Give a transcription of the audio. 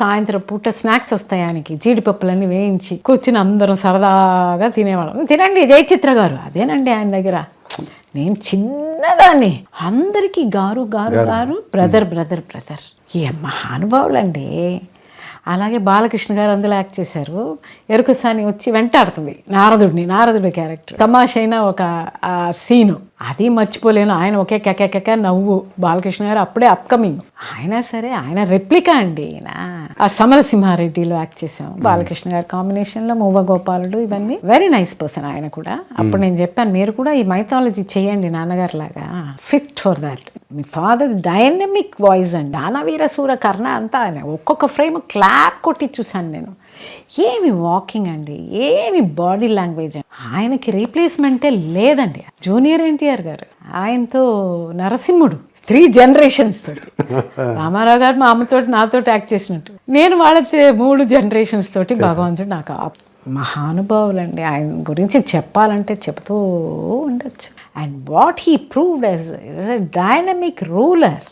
సాయంత్రం పూట స్నాక్స్ వస్తాయి ఆయనకి. జీడిపప్పులన్నీ వేయించి కూర్చుని అందరం సరదాగా తినేవాళ్ళం. తినండి జయ చిత్ర గారు. అదేనండి ఆయన దగ్గర. నేను చిన్నదాన్ని. అందరికీ గారు గారు గారు. Brother brother brother. ఈ మహానుభావులండి. అలాగే బాలకృష్ణ గారు అందులో యాక్ట్ చేశారు. ఎరుకసాని వచ్చి వెంటాడుతుంది. నారదుడిని నారదుడి క్యారెక్టర్. తమాషైన ఒక సీను. అది మర్చిపోలేను. ఆయన ఒకే కెక కెక నవ్వు. బాలకృష్ణ గారు అప్పుడే అప్కమింగ్. ఆయన సరే ఆయన రెప్లికా అండి ఈయన. ఆ సమరసింహారెడ్డిలో యాక్ట్ చేసాం బాలకృష్ణ గారి కాంబినేషన్లో మువ్వ గోపాలుడు ఇవన్నీ వెరీ నైస్ పర్సన్ ఆయన కూడా. అప్పుడు నేను చెప్పాను మీరు కూడా ఈ మైథాలజీ చేయండి నాన్నగారు లాగా ఫిట్ ఫర్ దాట్ మీ ఫాదర్ డైనమిక్ వాయిస్ అండి. దానవీర సూర కర్ణ అంతా ఆయన. ఒక్కొక్క ఫ్రేమ్ క్లాప్ కొట్టి చూశాను నేను. ఏమి వాకింగ్ అండి ఏమి బాడీ లాంగ్వేజ్ అండి. ఆయనకి రీప్లేస్మెంటే లేదండి. జూనియర్ ఎన్టీఆర్ గారు ఆయనతో నరసింహుడు. త్రీ జనరేషన్స్ తోటి. రామారావు గారు మా అమ్మతోటి నాతో యాక్ట్ చేసినట్టు. నేను వాళ్ళ మూడు జనరేషన్స్ తోటి భగవంతుడు నాకు మహానుభావులండి. ఆయన గురించి చెప్పాలంటే చెబుతూ ఉండొచ్చు. And what he proved as dynamic ruler